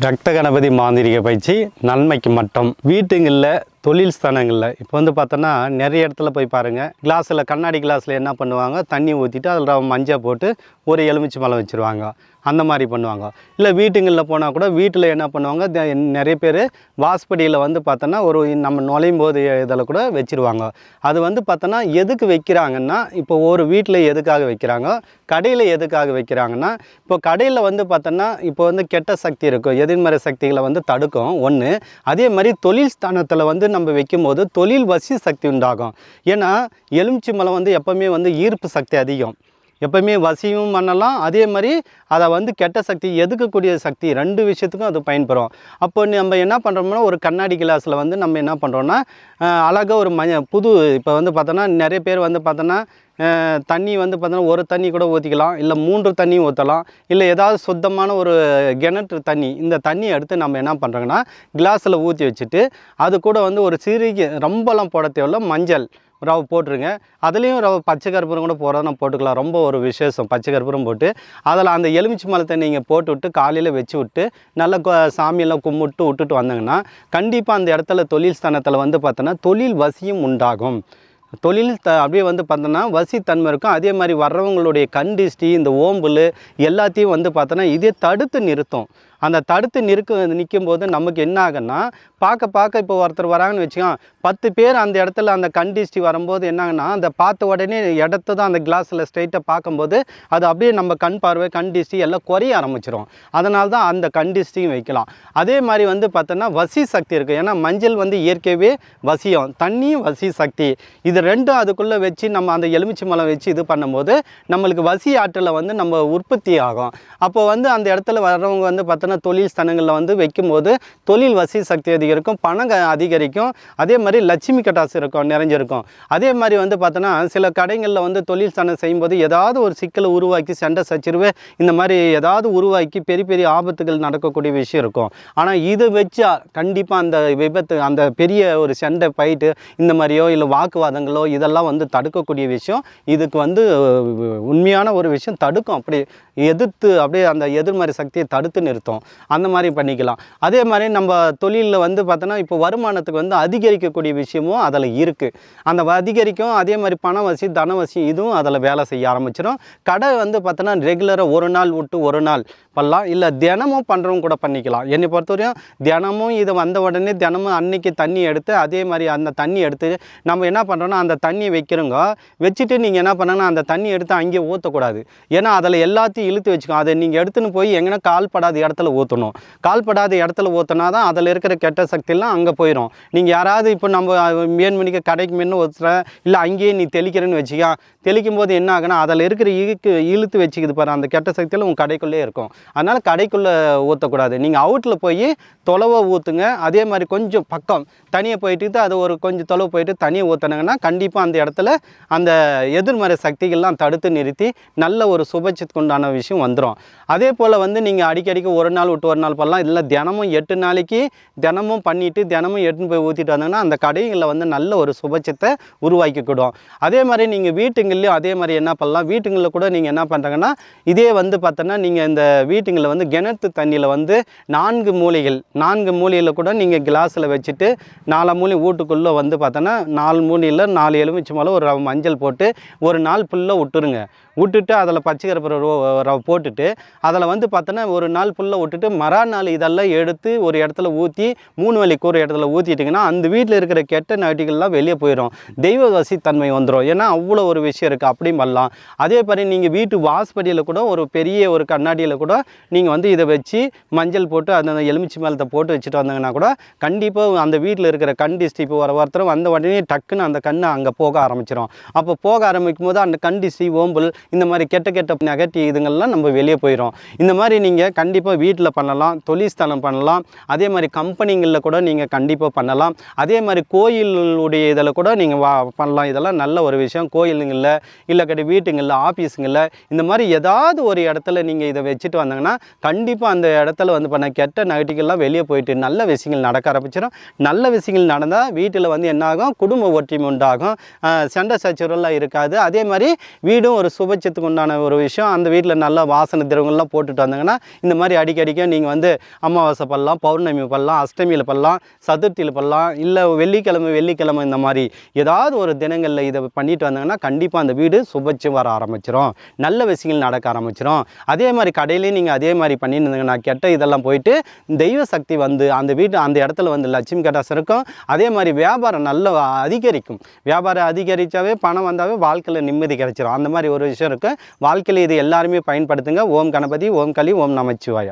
ரத்த கணபதி மாந்திரிக பயிற்சி நன்மைக்கு மட்டும். வீட்டுங்களில் தொழில் ஸ்தானங்களில். இப்போ வந்து பார்த்தோன்னா நிறைய இடத்துல போய் பாருங்கள் கிளாஸில் கண்ணாடி கிளாஸில் என்ன பண்ணுவாங்க? தண்ணி ஊற்றிட்டு அதில் மஞ்சள் போட்டு ஒரு எலுமிச்சை மலம் வச்சுருவாங்க. அந்த மாதிரி பண்ணுவாங்க. இல்லை வீட்டுங்களில் போனால் கூட வீட்டில் என்ன பண்ணுவாங்க? நிறைய பேர் வாஸ்படியில் வந்து பார்த்தோன்னா ஒரு நம்ம நுழையும் போது இதில் கூட வச்சுருவாங்க. அது வந்து பார்த்தோன்னா எதுக்கு வைக்கிறாங்கன்னா இப்போ ஒரு வீட்டில் எதுக்காக வைக்கிறாங்க? கடையில் எதுக்காக வைக்கிறாங்கன்னா இப்போ கடையில் வந்து பார்த்தோன்னா இப்போ வந்து கெட்ட சக்தி இருக்கும். எதிர்மறை சக்திகளை வந்து தடுக்கும். ஒன்று அதே மாதிரி தொழில் ஸ்தானத்தில் வந்து நம்ம வைக்கும்போது தொழில் வசி சக்தி உண்டாகும். ஏன்னா எலுமிச்சை மலம் வந்து எப்போவுமே வந்து ஈர்ப்பு சக்தி அதிகம். எப்பவுமே வசியும் பண்ணலாம் அதே மாதிரி அதை வந்து கெட்ட சக்தி எதுக்கக்கூடிய சக்தி ரெண்டு விஷயத்துக்கும் அது பயன்படும் அப்போ நம்ம என்ன பண்ணுறோம்னா ஒரு கண்ணாடி கிளாஸில் வந்து நம்ம என்ன பண்ணுறோன்னா அழகாக ஒரு மஞ்ச புது இப்போ வந்து பார்த்தோன்னா நிறைய பேர் வந்து பார்த்தோன்னா தண்ணி வந்து பார்த்தோன்னா ஒரு தண்ணி கூட ஊற்றிக்கலாம் இல்லை மூன்று தண்ணி ஊற்றலாம் இல்லை ஏதாவது சுத்தமான ஒரு கிணற்று தண்ணி இந்த தண்ணியை எடுத்து நம்ம என்ன பண்ணுறோங்கன்னா கிளாஸில் ஊற்றி வச்சுட்டு அது கூட வந்து ஒரு சிறிய ரொம்பலாம் போட தேவையில்ல மஞ்சள் ரவை போட்டுருங்க. அதுலேயும் ரவை பச்சை கற்பூரம் கூட போகிறதுனா போட்டுக்கலாம். ரொம்ப ஒரு விசேஷம் பச்சை கற்பூரம் போட்டு. அதில் அந்த எலுமிச்சை மலத்தை நீங்கள் போட்டு விட்டு காலையில் வச்சு விட்டு நல்லா சாமியெல்லாம் கும்பிட்டு விட்டுட்டு வந்தாங்கன்னா கண்டிப்பாக அந்த இடத்துல தொழில் ஸ்தானத்தில் வந்து பார்த்தோன்னா தொழில் வசியும் உண்டாகும். தொழில் த அப்படியே வந்து பார்த்தோன்னா வசித்தன்மை இருக்கும். அதே மாதிரி வர்றவங்களுடைய கண்டிஷ்டி இந்த ஓம்புல் எல்லாத்தையும் வந்து பார்த்தோன்னா இதே தடுத்து நிறுத்தும். அந்த தடுத்து நிற்க நிற்கும் போது நமக்கு என்ன ஆகுன்னா பார்க்க பார்க்க இப்போ ஒருத்தர் வராங்கன்னு வச்சுக்கோங்க பத்து பேர் அந்த இடத்துல அந்த கண்டிஸ்டி வரும்போது என்ன அந்த பார்த்த உடனே இடத்த தான் அந்த கிளாஸில் ஸ்ட்ரைட்டாக பார்க்கும்போது அது அப்படியே நம்ம கண் பார்வை கண் எல்லாம் குறைய ஆரம்பிச்சிரும். அதனால தான் அந்த கண்டிஷ்டியும் வைக்கலாம். அதே மாதிரி வந்து பார்த்தோன்னா வசி சக்தி இருக்குது ஏன்னா மஞ்சள் வந்து இயற்கையாகவே வசியம். தண்ணியும் வசி சக்தி. இது ரெண்டும் அதுக்குள்ளே வச்சு நம்ம அந்த எலுமிச்சை மலம் வச்சு இது பண்ணும்போது நம்மளுக்கு வசி ஆற்றலை வந்து நம்ம உற்பத்தி ஆகும். அப்போ வந்து அந்த இடத்துல வர்றவங்க வந்து பார்த்தோன்னா தொழில் ஸ்தலங்களில் வந்து வைக்கும்போது தொழில் வசதி சக்தி அதிகரிக்கும் பணம் அதிகரிக்கும். அதே மாதிரி லட்சுமி கட்டாசு இருக்கும் நிறைஞ்சிருக்கும். அதே மாதிரி வந்து பார்த்தோன்னா சில கடைகளில் வந்து தொழில் ஸ்தானம் செய்யும்போது ஏதாவது ஒரு சிக்கலை உருவாக்கி சண்டை சச்சிருவு இந்த மாதிரி ஏதாவது உருவாக்கி பெரிய பெரிய ஆபத்துகள் நடக்கக்கூடிய விஷயம் இருக்கும். ஆனால் இது வச்சா கண்டிப்பாக அந்த விபத்து அந்த பெரிய ஒரு சண்டை பயிட்டு இந்த மாதிரியோ இல்லை வாக்குவாதங்களோ இதெல்லாம் வந்து தடுக்கக்கூடிய விஷயம். இதுக்கு வந்து உண்மையான ஒரு விஷயம் தடுக்கும். அப்படி எதிர்த்து அப்படியே அந்த எதிர்மறை சக்தியை தடுத்து நிறுத்தும். அந்த மாதிரி பண்ணிக்கலாம். அதே மாதிரி நம்ம தொழிலில் வந்து பார்த்தோன்னா இப்போ வருமானத்துக்கு வந்து அதிகரிக்கக்கூடிய விஷயமும் அதில் இருக்குது அந்த அதிகரிக்கும் அதே மாதிரி பண வசி தன வசி இதுவும் அதில் வேலை செய்ய ஆரம்பிச்சிடும் கடை வந்து பார்த்தோன்னா ரெகுலராக ஒரு நாள் விட்டு ஒரு நாள் பண்ணலாம். இல்லை தினமும் பண்ணுறவங்க கூட பண்ணிக்கலாம். என்னை பொறுத்தவரையும் தினமும் இது வந்த உடனே தினமும் அன்னைக்கு தண்ணி எடுத்து அதே மாதிரி அந்த தண்ணி எடுத்து நம்ம என்ன பண்ணுறோன்னா அந்த தண்ணி வைக்கிறோங்க. வச்சுட்டு நீங்கள் என்ன பண்ணணும் அந்த தண்ணி எடுத்து அங்கேயே ஊற்றக்கூடாது ஏன்னா அதில் எல்லாத்தையும் இழுத்து வச்சுக்கோ அதை நீங்கள் எடுத்துன்னு போய் எங்கன்னா கால் படாத இடத்துல ஊற்றணும் கால்படாத இடத்துல ஊற்றினா தான் அதில் இருக்கிற கெட்ட சக்தியெல்லாம் அங்கே போயிடும் நீங்கள் யாராவது இப்போ நம்ம மேன் மணிக்கு கடைக்கு மீன் ஊற்றுற இல்லை அங்கேயே நீ தெளிக்கிறேன்னு வச்சுக்கா தெளிக்கும் போது என்ன ஆகுனா அதில் இருக்கிற இழுக்கு இழுத்து வச்சுக்கிது பாரு அந்த கெட்ட சக்தியில் உங்கள் கடைக்குள்ளே இருக்கும். அதனால் கடைக்குள்ளே ஊற்றக்கூடாது நீங்கள் அவுட்டில் போய் தொலைவை ஊற்றுங்க அதே மாதிரி கொஞ்சம் பக்கம் தனியாக போயிட்டு அது ஒரு கொஞ்சம் தொலைவு போயிட்டு தனியாக ஊற்றினாங்கன்னா கண்டிப்பாக அந்த இடத்துல அந்த எதிர்மறை சக்திகள்லாம் தடுத்து நிறுத்தி நல்ல ஒரு சுபச்சத்துக்கு உண்டான விஷயம் வந்துடும் அதே போல் வந்து நீங்கள் அடிக்கடிக்கு ஒரு நாள் விட்டு ஒரு நாள் பண்ணலாம் இல்லை தினமும் எட்டு நாளைக்கு தினமும் பண்ணிவிட்டு தினமும் எடுத்துன்னு போய் ஊற்றிட்டு வந்தாங்கன்னா அந்த கடைகளில் வந்து நல்ல ஒரு சுபச்சத்தை உருவாக்கிக்கிடும் அதே மாதிரி நீங்கள் வீட்டுங்கள்லேயும் அதே மாதிரி என்ன பண்ணலாம்? வீட்டுங்களில் கூட நீங்கள் என்ன பண்ணுறாங்கன்னா இதே வந்து பார்த்தோன்னா நீங்கள் இந்த வீட்டுங்களில் வந்து கிணத்து தண்ணியில் வந்து நான்கு மூலைகள் நான்கு மூலையில் கூட நீங்கள் கிளாஸில் வச்சுட்டு நாலு மூலை வீட்டுக்குள்ளே வந்து பார்த்தோன்னா நாலு மூலையில் நாலு எலுமிச்சு மேலே ஒரு மஞ்சள் போட்டு ஒரு நாள் ஃபுல்லாக விட்டுருங்க. விட்டுட்டு அதில் பச்சை கருப்பு போட்டுட்டு அதில் வந்து பார்த்தோன்னா ஒரு நாள் ஃபுல்லாக விட்டுட்டு மறாநாள் இதெல்லாம் எடுத்து ஒரு இடத்துல ஊற்றி மூணு வலிக்கு ஒரு இடத்துல ஊற்றிட்டிங்கன்னா அந்த வீட்டில் இருக்கிற கெட்ட நடிகள்லாம் வெளியே போயிடும் தெய்வ தன்மை வந்துடும் ஏன்னா அவ்வளோ ஒரு விஷயம் இருக்குது அப்படியும் பண்ணலாம் அதே மாதிரி நீங்கள் வீட்டு வாசப்படியில் கூட ஒரு பெரிய ஒரு கண்ணாடியில் கூட நீங்கள் வந்து இதை வச்சு மஞ்சள் போட்டு அந்த எலுமிச்சை மேலத்தை போட்டு வச்சுட்டு வந்தாங்கன்னா கூட கண்டிப்பாக அந்த வீட்டில் இருக்கிற கண் டிஸ்டி இப்போ வர ஒருத்தரும் வந்த உடனே டக்குன்னு அந்த கண்ணை அங்கே போக ஆரம்பிச்சிடும் அப்போ போக ஆரம்பிக்கும் போது அந்த கண் டிஸ்டி ஓம்பல் இந்த மாதிரி கெட்ட கெட்ட நெகட்டிவ் இதுங்கள்லாம் நம்ம வெளியே போயிடும் இந்த மாதிரி நீங்கள் கண்டிப்பாக வீ வீட்டில் பண்ணலாம் தொழில் பண்ணலாம் அதே மாதிரி கம்பெனிங்களில் கூட நீங்கள் கண்டிப்பாக பண்ணலாம். அதே மாதிரி கோயிலுடைய இதில் கூட நீங்கள் வா பண்ணலாம். இதெல்லாம் நல்ல ஒரு விஷயம். கோயிலுங்களில் இல்லை கட்டி வீட்டுங்களில் ஆஃபீஸுங்களில் இந்த மாதிரி ஏதாவது ஒரு இடத்துல நீங்கள் இதை வச்சுட்டு வந்தாங்கன்னா கண்டிப்பாக அந்த இடத்துல வந்து பண்ண கெட்ட நெகட்டிவ்லாம் வெளியே போயிட்டு நல்ல விஷயங்கள் நடக்க ஆரம்பிச்சிடும். நல்ல விஷயங்கள் நடந்தால் வீட்டில் வந்து என்னாகும்? குடும்ப ஒற்றுமை உண்டாகும். சண்டை சச்சரவுலாம் இருக்காது. அதே மாதிரி வீடும் ஒரு சுபட்சத்துக்கு உண்டான ஒரு விஷயம். அந்த வீட்டில் நல்லா வாசனை திரவங்கள்லாம் போட்டுட்டு வந்தாங்கன்னா இந்த மாதிரி அடிக்கடி நீங்கள் வந்து அமாவாசை பண்ணலாம் பௌர்ணமி பண்ணலாம் அஷ்டமியில் பண்ணலாம் சதுர்த்தியில் பண்ணலாம் இல்லை வெள்ளிக்கிழமை வெள்ளிக்கிழமை இந்த மாதிரி ஏதாவது ஒரு தினங்களில் இதை பண்ணிட்டு வந்தாங்கன்னா கண்டிப்பாக அந்த வீடு சுபச்சு வர ஆரம்பிச்சிடும் நல்ல விஷயங்கள் நடக்க ஆரம்பிச்சிடும் அதே மாதிரி கடையிலையும் நீங்கள் அதே மாதிரி பண்ணியிருந்தீங்கன்னா கெட்ட இதெல்லாம் போயிட்டு தெய்வ சக்தி வந்து அந்த வீட்டு அந்த இடத்துல வந்து லட்சுமி கடாசம் இருக்கும். அதே மாதிரி வியாபாரம் நல்ல அதிகரிக்கும். வியாபாரம் அதிகரித்தாவே பணம் வந்தாவே வாழ்க்கையில் நிம்மதி கிடைச்சிடும் அந்த மாதிரி ஒரு விஷயம் இருக்குது வாழ்க்கையில் இது எல்லாருமே பயன்படுத்துங்க. ஓம் கணபதி ஓம் களி ஓம் நமச்சிவாயா